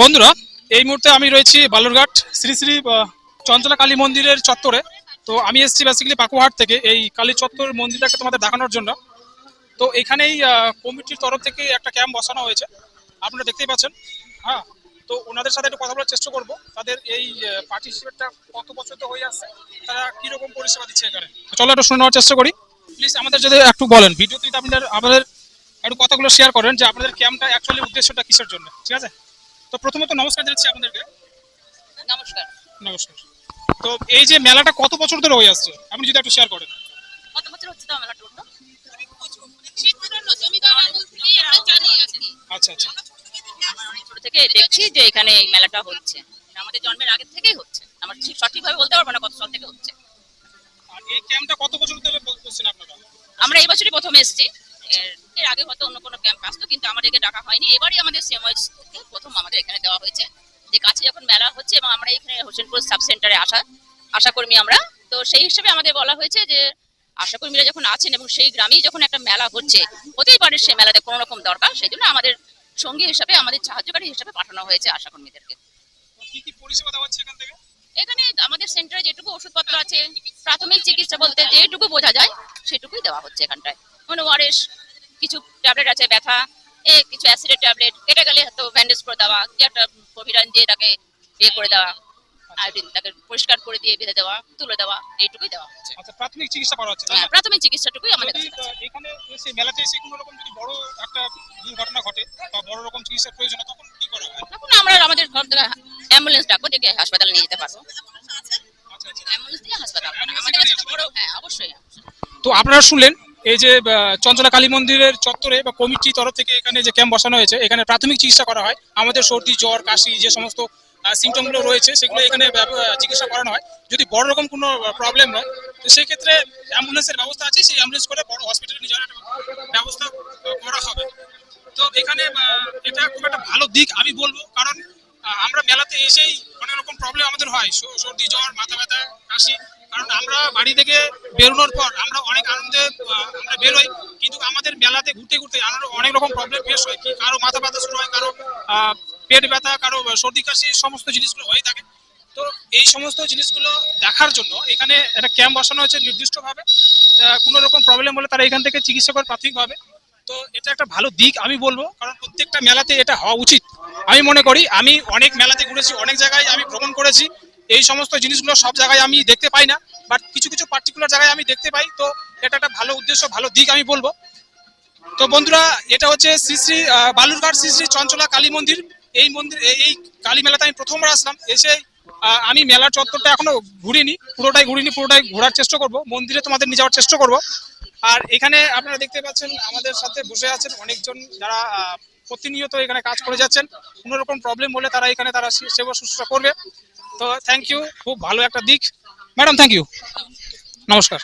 বন্ধুরা, এই মুহূর্তে আমি রয়েছি বালুরঘাট, শ্রী শ্রী চঞ্চলা কালী মন্দিরের চত্বরে। তো আমি এসেছি বেসিক্যালি পাকুহাট থেকে, এই কালী চত্বর মন্দিরটাকে তোমাদের দেখানোর জন্য। তো এখানেই কমিটির তরফ থেকে একটা ক্যাম্প বসানো হয়েছে, আপনারা দেখতেই পাচ্ছেন। হ্যাঁ তো ওনাদের সাথে একটু কথা বলার চেষ্টা করব। তাদের এই পার্টিসিপেটটা কত বছর তো হয়ে আসছে, তারা কীরকম পরিষেবা দিচ্ছে এখানে? চলো একটু শুনে নেওয়ার চেষ্টা করি। প্লিজ আমাদের যদি একটু বলেন, ভিডিওতে যদি আপনাদের, আমাদের একটু কথাগুলো শেয়ার করেন যে আপনাদের ক্যাম্পটা অ্যাকচুয়ালি উদ্দেশ্যটা কিসের জন্য? ঠিক আছে? তো প্রথমত নমস্কার জানাচ্ছি আপনাদেরকে। নমস্কার। নমস্কার। তো এই যে মেলাটা কত বছর ধরে হয়ে আসছে? আপনি যদি একটু শেয়ার করেন। কত বছর হচ্ছে তো আচ্ছা আচ্ছা। ছোট থেকে দেখছি যে এখানে এই মেলাটা হচ্ছে। আমাদের জন্মের আগের থেকেই হচ্ছে। আমার ঠিক সঠিকভাবে বলতে পারব না কত সাল থেকে হচ্ছে। আর এই ক্যাম্পটা কত বছর ধরে আপনারা? আমরা এই বছরই প্রথম এসেছি। এর- আগে হয়তো অন্য কোনো ক্যাম্প আসতো কিন্তু আমাদেরকে ডাকা হয়নি। এবারই আমাদের সিএমএস প্রথম আমাদের এখানে দেওয়া হয়েছে। যে কাছে যখন মেলা হচ্ছে এবং আমরা এখানে হোসেনপুর সাব সেন্টারে আসা আশাকর্মী আমরা তো সেই হিসেবে আমাদের বলা হয়েছে যে আশাকর্মীরা যখন আছেন এবং সেই গ্রামেই যখন একটা মেলা হচ্ছে হতেই পারে সেই মেলাতে কোনো রকম দরকার সেই জন্য আমাদের সঙ্গী হিসাবে আমাদের সাহায্যকারী হিসাবে পাঠানো হয়েছে আশাকর্মীদেরকে। এখানে আমাদের সেন্টারে যেটুকু ওষুধপত্র আছে প্রাথমিক চিকিৎসা বলতে যেটুকু বোঝা যায় সেটুকুই দেওয়া হচ্ছে এখানটায়। মানে ওয়ারেস কিছু ট্যাবলেট আছে ব্যথা এ কিছু অ্যাসিডের ট্যাবলেট কেটে গেলে হয়তো ব্যান্ডেজ করে দেওয়া কি একটা কবিরান দিয়ে তাকে ইয়ে করে দেওয়া আয়োডিন তাকে পরিষ্কার করে দিয়ে বেঁধে দেওয়া তুলে দেওয়া এইটুকুই দেওয়া আচ্ছা প্রাথমিক চিকিৎসা করা হচ্ছে হ্যাঁ, প্রাথমিক চিকিৎসাটুকুই আমাদের কাছে এখানে এসে মেলাতে এসে কোনো রকম যদি বড় একটা দুর্ঘটনা ঘটে বা বড় রকম চিকিৎসার প্রয়োজন তখন কি করা হয়? তখন আমরা আমাদের ঘর থেকে অ্যাম্বুলেন্স ডাকবো ডেকে হাসপাতালে নিয়ে যেতে পারব। আচ্ছা আচ্ছা। অ্যাম্বুলেন্স দিয়ে হাসপাতাল। আমাদের কাছে বড় হ্যাঁ অবশ্যই। তো আপনারা শুনলেন এই যে চঞ্চলা কালী মন্দিরের চত্বরে বা কমিটির তরফ থেকে এখানে যে ক্যাম্প বসানো হয়েছে, এখানে প্রাথমিক চিকিৎসা করা হয়। আমাদের সর্দি, জ্বর, কাশি যে সমস্ত সিমটমগুলো রয়েছে, সেগুলো এখানে চিকিৎসা করানো হয়। যদি বড় রকম কোনো প্রবলেম হয়, তো সেই ক্ষেত্রে অ্যাম্বুলেন্সের ব্যবস্থা আছে, সেই অ্যাম্বুলেন্স করে বড় হসপিটালে নিয়ে যাওয়ার ব্যবস্থা করা হবে। তো এখানে এটা খুব একটা ভালো দিক আমি বলব, কারণ আমরা মেলাতে এসেই অনেক রকম প্রবলেম আমাদের হয়। সর্দি, জ্বর, মাথা ব্যথা, কাশি বাড়ি থেকে বেরোনোর পর আমরা অনেক আনন্দে আমরা বেরোই। কিন্তু আমাদের মেলাতে ঘুরতে ঘুরতে আমরা অনেক রকম প্রবলেম ফেস হয় কি, কারও মাথা ব্যথা শুরু হয়, কারও পেট ব্যথা, কারও সর্দি কাশি, সমস্ত জিনিসগুলো হয়ে থাকে। তো এই সমস্ত জিনিসগুলো দেখার জন্য এখানে একটা ক্যাম্প বসানো হয়েছে নির্দিষ্টভাবে। কোনো রকম প্রবলেম হলে তারা এখান থেকে চিকিৎসা করে প্রাথমিকভাবে। তো এটা একটা ভালো দিক আমি বলব, কারণ প্রত্যেকটা মেলাতে এটা হওয়া উচিত। আমি মনে করি, আমি অনেক মেলাতে ঘুরেছি, অনেক জায়গায় আমি ভ্রমণ করেছি। এই সমস্ত জিনিসগুলো সব জায়গায় আমি দেখতে পাই না। বাট কিছু কিছু পার্টিকুলার জায়গায় আমি দেখতে পাই, তো এটা একটা ভালো উদ্দেশ্য, ভালো দিক আমি বলব। তো বন্ধুরা, এটা হচ্ছে শ্রী শ্রী বালুরঘাট শ্রী শ্রী চঞ্চলা কালী মন্দির। এই মন্দির, এই- কালী মেলাতে আমি প্রথমবার আসলাম। এসে আমি মেলার চত্বরটা এখনও ঘুরিনি, পুরোটাই ঘুরিনি, পুরোটাই ঘোরার চেষ্টা করব। মন্দিরে তোমাদের নিয়ে যাওয়ার চেষ্টা করব। আর এখানে আপনারা দেখতে পাচ্ছেন, আমাদের সাথে বসে আছেন অনেকজন যারা প্রতিনিয়ত এখানে কাজ করে যাচ্ছেন। কোনো রকম প্রবলেম হলে তারা এখানে তারা সেবা শুশ্রূষা করবে। তো থ্যাংক ইউ খুব ভালো একটা দিক। ম্যাডাম থ্যাংক ইউ নমস্কার